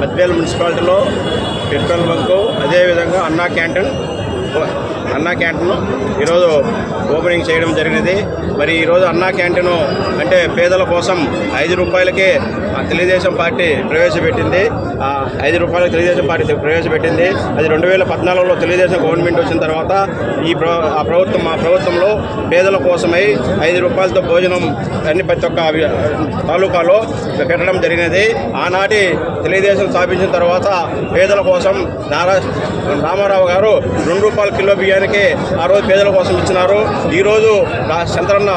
బద్వేల్ మున్సిపాలిటీలో మున్సిపాలిటీలో petrol bunk అదేవిధంగా అన్నా క్యాంటీన్ అన్నా క్యాంటీన్ ఈరోజు ఓపెనింగ్ చేయడం జరిగినది. మరి ఈరోజు అన్నా క్యాంటీన్ అంటే పేదల కోసం ఐదు రూపాయలకే తెలుగుదేశం పార్టీ ప్రవేశపెట్టింది. ఆ ఐదు రూపాయలకు తెలుగుదేశం పార్టీ ప్రవేశపెట్టింది. అది రెండు వేల పద్నాలుగులో తెలుగుదేశం గవర్నమెంట్ వచ్చిన తర్వాత ఈ ఆ ప్రభుత్వం మా ప్రభుత్వంలో పేదల కోసమై ఐదు రూపాయలతో భోజనం అన్ని ప్రతి ఒక్క తాలూకాలో పెట్టడం జరిగినది. ఆనాటి తెలుగుదేశం స్థాపించిన తర్వాత పేదల కోసం నారా రామారావు గారు రెండు రూపాయల కిలో బియ్యం బియ్యానికి ఆ రోజు పేదల కోసం ఇచ్చినారు. ఈరోజు నా చంద్రన్న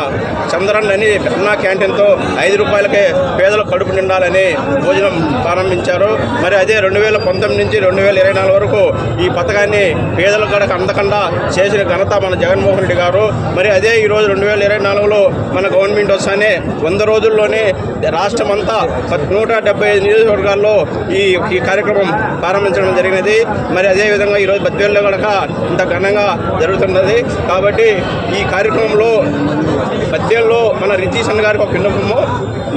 చంద్రన్న అని అన్నా క్యాంటీన్తో ఐదు రూపాయలకే పేదలు కడుపు నిండాలని భోజనం ప్రారంభించారు. మరి అదే రెండు వేల పంతొమ్మిది నుంచి రెండు వేల ఇరవై నాలుగు వరకు ఈ పథకాన్ని పేదల గడకు అందకుండా చేసిన ఘనత మన జగన్మోహన్ రెడ్డి గారు. మరి అదే ఈరోజు రెండు వేల ఇరవై నాలుగులో మన గవర్నమెంట్ వస్తానే వంద రోజుల్లోనే రాష్ట్రం అంతా పద్- నూట డెబ్బై ఐదు నియోజకవర్గాల్లో ఈ ఈ కార్యక్రమం ప్రారంభించడం జరిగినది. మరి అదేవిధంగా ఈరోజు బద్వేల్లో గడక ఇంత ఘనంగా జరుగుతున్నది. కాబట్టి ఈ కార్యక్రమంలో పద్యంలో మన రితీశన్ గారికి ఒక విన్నపము.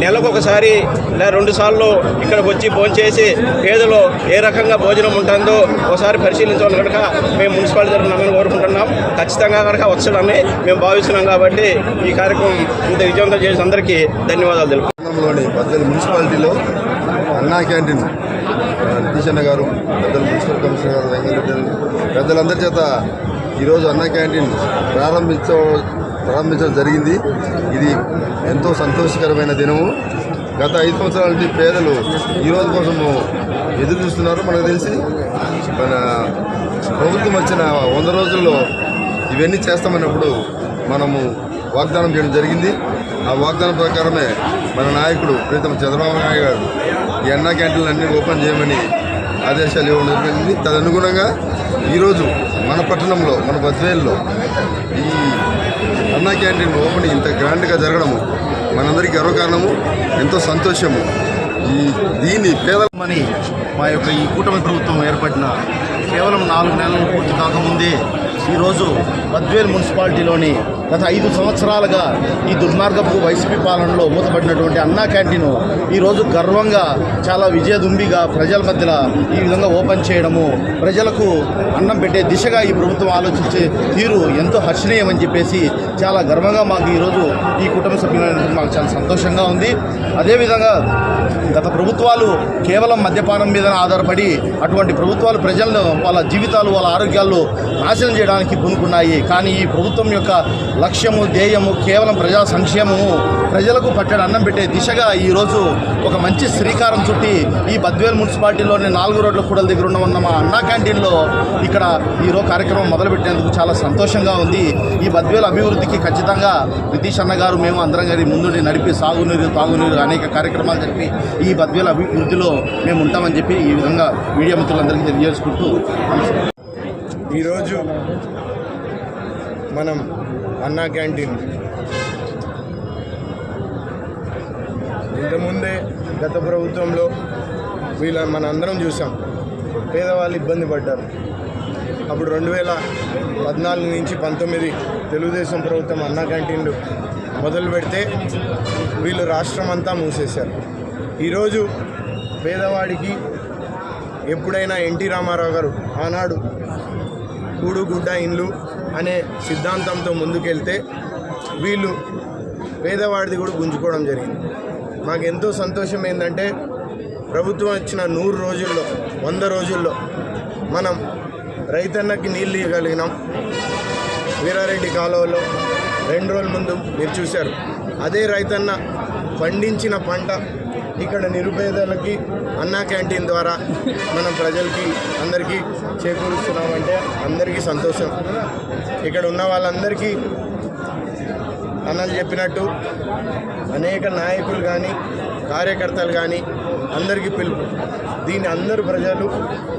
నెలకు ఒకసారి లేదా రెండు సార్లు ఇక్కడికి వచ్చి భోంచేసి పేదలు ఏ రకంగా భోజనం ఉంటుందో ఒకసారి పరిశీలించాలని కనుక మేము మున్సిపాలిటీ తరఫున కోరుకుంటున్నాం. ఖచ్చితంగా కనుక వచ్చాడని మేము భావిస్తున్నాం కాబట్టి ఈ కార్యక్రమం ఇంత విజయవంతం చేసిన అందరికీ ధన్యవాదాలు తెలుపు మున్సిపాలిటీలో అన్నా క్యాంటీన్ నితీష్ గారు పెద్దలు మున్సిపల్ కమిషనర్ గారు వెంకటరెడ్డి పెద్దలందరి చేత ఈరోజు అన్నా క్యాంటీన్ ప్రారంభించ ప్రారంభించడం జరిగింది. ఇది ఎంతో సంతోషకరమైన దినము. గత ఐదు సంవత్సరాల నుంచి పేదలు ఈరోజు కోసము ఎదురు చూస్తున్నారు. మనకు తెలిసి మన ప్రభుత్వం వచ్చిన వంద రోజుల్లో ఇవన్నీ చేస్తామన్నప్పుడు మనము వాగ్దానం చేయడం జరిగింది. ఆ వాగ్దానం ప్రకారమే మన నాయకుడు ప్రీతం చంద్రబాబు నాయుడు గారు ఈ అన్నా క్యాంటీన్లు అన్నీ ఓపెన్ చేయమని ఆదేశాలు ఇవ్వడం జరిగింది తదనుగుణంగా ఈరోజు మన పట్టణంలో మన బద్వేల్లో ఈ అన్నా క్యాంటీన్ ఓపెన్ ఇంత గ్రాండ్గా జరగడము మనందరికీ గర్వకారణము ఎంతో సంతోషము. ఈ దీన్ని పేదలమని మా యొక్క ఈ కూటమి ప్రభుత్వం ఏర్పడిన కేవలం నాలుగు నెలలు పూర్తి కాకముందే ఈరోజు బద్వేల్ మున్సిపాలిటీలోని గత ఐదు సంవత్సరాలుగా ఈ దుర్మార్గపు వైసీపీ పాలనలో మూతపడినటువంటి అన్నా క్యాంటీన్ ఈరోజు గర్వంగా చాలా విజయదుంబిగా ప్రజల మధ్యలో ఈ విధంగా ఓపెన్ చేయడము ప్రజలకు అన్నం పెట్టే దిశగా ఈ ప్రభుత్వం ఆలోచించే తీరు ఎంతో హర్షణీయమని చెప్పేసి చాలా గర్వంగా మాకు ఈరోజు ఈ కుటుంబ సభ్యులైన మాకు చాలా సంతోషంగా ఉంది. అదేవిధంగా గత ప్రభుత్వాలు కేవలం మద్యపానం మీద ఆధారపడి అటువంటి ప్రభుత్వాలు ప్రజలను వాళ్ళ జీవితాలు వాళ్ళ ఆరోగ్యాలు నాశనం చేయడానికి పూనుకున్నాయి. కానీ ఈ ప్రభుత్వం యొక్క లక్ష్యము ధ్యేయము కేవలం ప్రజా సంక్షేమము ప్రజలకు పట్టడి అన్నం పెట్టే దిశగా ఈరోజు ఒక మంచి శ్రీకారం చుట్టి ఈ బద్వేల్ మున్సిపాలిటీలోని నాలుగు రోడ్ల కూడల దగ్గర ఉన్న మా అన్నా క్యాంటీన్లో ఇక్కడ ఈరోజు కార్యక్రమం మొదలుపెట్టేందుకు చాలా సంతోషంగా ఉంది. ఈ బద్వేల్ అభివృద్ధికి ఖచ్చితంగా నితీష్ అన్న గారు మేము అందరం గారి ముందుండి నడిపి సాగునీరు తాగునీరు అనేక కార్యక్రమాలు జరిపి ఈ బద్వేల్ అభివృద్ధిలో మేము ఉంటామని చెప్పి ఈ విధంగా మీడియా మిత్రులందరికీ తెలియజేసుకుంటూ ఈరోజు మనం అన్నా క్యాంటీన్. ఇంతకుముందే గత ప్రభుత్వంలో వీళ్ళ మన అందరం చూసాం. పేదవాళ్ళు ఇబ్బంది పడ్డారు. అప్పుడు రెండు వేల పద్నాలుగు నుంచి పంతొమ్మిది తెలుగుదేశం ప్రభుత్వం అన్నా క్యాంటీన్లు మొదలు పెడితే వీళ్ళు రాష్ట్రం అంతా మూసేశారు. ఈరోజు పేదవాడికి ఎప్పుడైనా ఎన్టీ రామారావు గారు ఆనాడు కూడు గుడ్డ ఇండ్లు అనే సిద్ధాంతంతో ముందుకెళ్తే వీళ్ళు పేదవాడిది కూడా గుంజుకోవడం జరిగింది. మాకు ఎంతో సంతోషం ఏంటంటే ప్రభుత్వం ఇచ్చిన నూరు రోజుల్లో వంద రోజుల్లో మనం రైతన్నకి నీళ్ళు ఇవ్వగలిగినాం. వీరారెడ్డి కాలువలో రెండు రోజుల ముందు మీరు చూశారు. అదే రైతన్న పండించిన పంట ఇక్కడ నిరుపేదలకి అన్నా క్యాంటీన్ ద్వారా మనం ప్రజలకి అందరికీ చేకూరుస్తున్నామంటే అందరికీ సంతోషం. ఇక్కడ ఉన్న వాళ్ళందరికీ అన్నలు చెప్పినట్టు అనేక నాయకులు కానీ కార్యకర్తలు కానీ అందరికీ పిలుపు. దీన్ని అందరూ ప్రజలు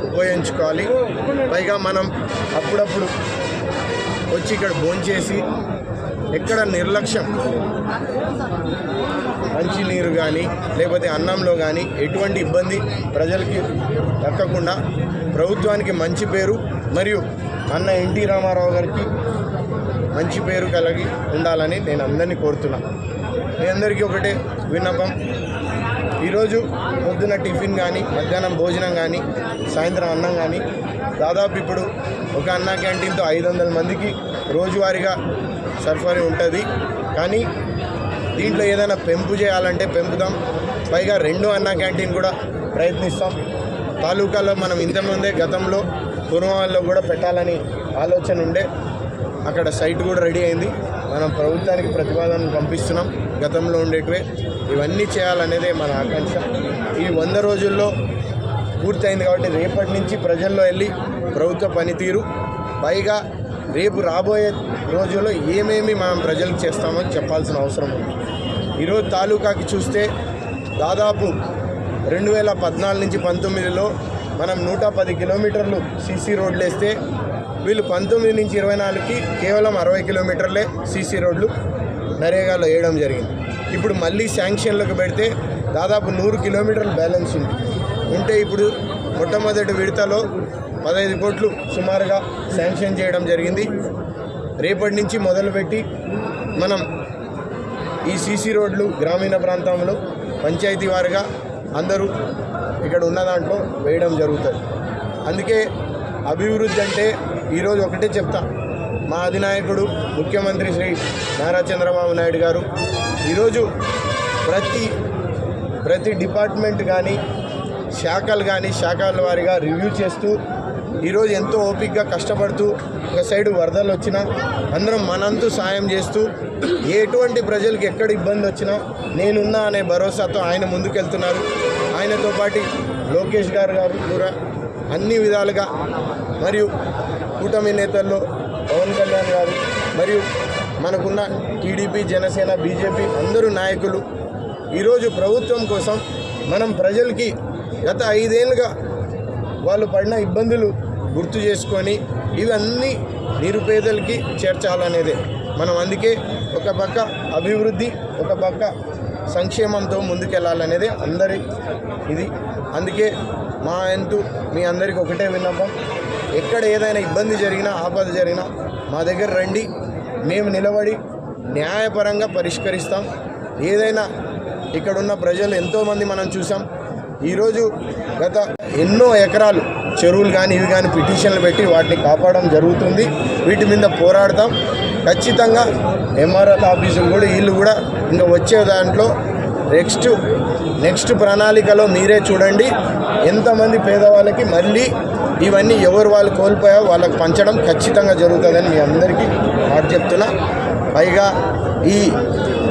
ఉపయోగించుకోవాలి. పైగా మనం అప్పుడప్పుడు వచ్చి ఇక్కడ భోంచేసి ఎక్కడ నిర్లక్ష్యం? మంచినీరు కానీ లేకపోతే అన్నంలో కానీ ఎటువంటి ఇబ్బంది ప్రజలకి దక్కకుండా ప్రభుత్వానికి మంచి పేరు మరియు అన్న ఎన్టీ రామారావు గారికి మంచి పేరు కలిగి ఉండాలని నేను అందరినీ కోరుతున్నాను మీ అందరికీ ఒకటే విన్నపం. ఈరోజు పొద్దున టిఫిన్ కానీ మధ్యాహ్నం భోజనం కానీ సాయంత్రం అన్నం కానీ దాదాపు ఇప్పుడు ఒక అన్న క్యాంటీన్తో ఐదు వందల మందికి రోజువారీగా సరఫరా ఉంటుంది. కానీ దీంట్లో ఏదైనా పెంపు చేయాలంటే పెంపుదాం. పైగా రెండు అన్న క్యాంటీన్ కూడా ప్రయత్నిస్తాం. తాలూకాలో మనం ఇంతకుముందే గతంలో కురుమాల్లో కూడా పెట్టాలని ఆలోచన ఉండే. అక్కడ సైట్ కూడా రెడీ అయింది. మనం ప్రభుత్వానికి ప్రతిపాదనలు పంపిస్తున్నాం. గతంలో ఉండేటివే. ఇవన్నీ చేయాలనేదే మన ఆకాంక్ష. ఈ వంద రోజుల్లో పూర్తయింది కాబట్టి రేపటి నుంచి ప్రజల్లో వెళ్ళి ప్రభుత్వ పనితీరు. పైగా రేపు రాబోయే రోజుల్లో ఏమేమి మనం ప్రజలకు చేస్తామో చెప్పాల్సిన అవసరం ఉంది. ఈరోజు తాలూకాకి చూస్తే దాదాపు రెండు వేల పద్నాలుగు నుంచి పంతొమ్మిదిలో మనం నూట పది కిలోమీటర్లు సీసీ రోడ్లు వేస్తే వీళ్ళు పంతొమ్మిది నుంచి ఇరవై నాలుగుకి కేవలం అరవై కిలోమీటర్లే సీసీ రోడ్లు నరేగాలో వేయడం జరిగింది. ఇప్పుడు మళ్ళీ శాంక్షన్లకు పెడితే దాదాపు నూరు కిలోమీటర్లు బ్యాలెన్స్ ఉంది. ఉంటే ఇప్పుడు మొట్టమొదటి విడతలో పదహైదు కోట్లు సుమారుగా శాంక్షన్ చేయడం జరిగింది. రేపటి నుంచి మొదలుపెట్టి మనం ఈ సీసీ రోడ్లు గ్రామీణ ప్రాంతంలో పంచాయతీ వారిగా అందరూ ఇక్కడ ఉన్న దాంట్లో వేయడం జరుగుతుంది. అందుకే అభివృద్ధి అంటే ఈరోజు ఒకటే చెప్తా. మా అధినాయకుడు ముఖ్యమంత్రి శ్రీ నారా చంద్రబాబు నాయుడు గారు ఈరోజు ప్రతి ప్రతి డిపార్ట్మెంట్ కానీ శాఖలు కానీ శాఖల వారిగా రివ్యూ చేస్తూ ఈరోజు ఎంతో ఓపికగా కష్టపడుతూ ఒక సైడు వరదలు వచ్చినా అందరం మనంతు సాయం చేస్తూ ఎటువంటి ప్రజలకు ఎక్కడ ఇబ్బంది వచ్చినా నేనున్నా అనే భరోసాతో ఆయన ముందుకెళ్తున్నారు. ఆయనతో పాటు లోకేష్ గారు గారు కూడా అన్ని విధాలుగా మరియు కూటమి నేతల్లో పవన్ కళ్యాణ్ గారు మరియు మనకున్న టీడీపీ జనసేన బీజేపీ అందరూ నాయకులు. ఈరోజు ప్రభుత్వం కోసం మనం ప్రజలకి గత ఐదేళ్ళుగా వాళ్ళు పడిన ఇబ్బందులు గుర్తు చేసుకొని ఇవన్నీ నిరుపేదలకి చేర్చాలనేదే. మనం అందుకే ఒక పక్క అభివృద్ధి ఒక పక్క సంక్షేమంతో ముందుకెళ్ళాలనేదే అందరి ఇది. అందుకే మా ఎంతు మీ అందరికి ఒకటే విన్నపం. ఎక్కడ ఏదైనా ఇబ్బంది జరిగినా ఆపద జరిగినా మా దగ్గర రండి. మేము నిలబడి న్యాయపరంగా పరిష్కరిస్తాం. ఏదైనా ఇక్కడున్న ప్రజలు ఎంతోమంది మనం చూసాం. ఈరోజు గత ఎన్నో ఎకరాలు చెరువులు కానీ ఇవి కానీ పిటిషన్లు పెట్టి వాటిని కాపాడడం జరుగుతుంది. వీటి మీద పోరాడతాం. ఖచ్చితంగా ఎంఆర్ఎల్ ఆఫీసులు కూడా వీళ్ళు కూడా ఇంకా వచ్చే దాంట్లో నెక్స్ట్ నెక్స్ట్ ప్రణాళికలో మీరే చూడండి. ఎంతమంది పేదవాళ్ళకి మళ్ళీ ఇవన్నీ ఎవరు వాళ్ళు కోల్పోయా వాళ్ళకి పంచడం ఖచ్చితంగా జరుగుతుందని మీ అందరికీ మాట చెప్తున్నా. పైగా ఈ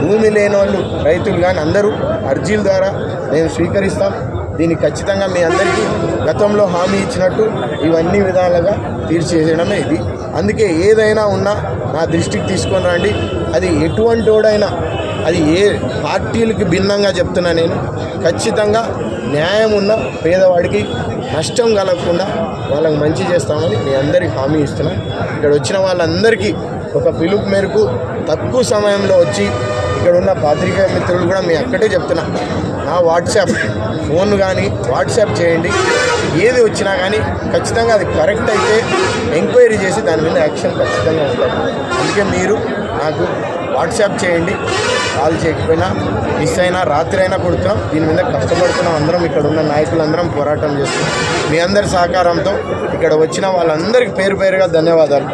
భూమి లేని వాళ్ళు రైతులు కానీ అందరూ అర్జీల ద్వారా మేము స్వీకరిస్తాం. దీన్ని ఖచ్చితంగా మీ అందరికీ గతంలో హామీ ఇచ్చినట్టు ఇవన్నీ విధాలుగా తీర్చేయడమే ఇది. అందుకే ఏదైనా ఉన్నా నా దృష్టికి తీసుకొని రండి. అది ఎటువంటి వాడైనా అది ఏ పార్టీలకి భిన్నంగా చెప్తున్నా నేను ఖచ్చితంగా న్యాయం ఉన్న పేదవాడికి నష్టం కలగకుండా వాళ్ళకి మంచి చేస్తామని మీ అందరికీ హామీ ఇస్తున్నాను ఇక్కడ వచ్చిన వాళ్ళందరికీ ఒక పిలుపు మేరకు తక్కువ సమయంలో వచ్చి ఇక్కడ ఉన్న పాత్రికేయ మిత్రులు కూడా మీ అక్కడే చెప్తున్నా. నా వాట్సాప్ ఫోన్ కానీ వాట్సాప్ చేయండి. ఏది వచ్చినా కానీ ఖచ్చితంగా అది కరెక్ట్ అయితే ఎంక్వైరీ చేసి దాని మీద యాక్షన్ ఖచ్చితంగా ఉంటుంది. అందుకే మీరు నాకు వాట్సాప్ చేయండి. కాల్ చేయకపోయినా మిస్ అయినా రాత్రి అయినా కొడుతున్నాం దీని మీద కష్టపడుతున్నాం అందరం ఇక్కడ ఉన్న నాయకులందరం పోరాటం చేస్తున్నాం. మీ అందరి సహకారంతో ఇక్కడ వచ్చిన వాళ్ళందరికీ పేరు పేరుగా ధన్యవాదాలు.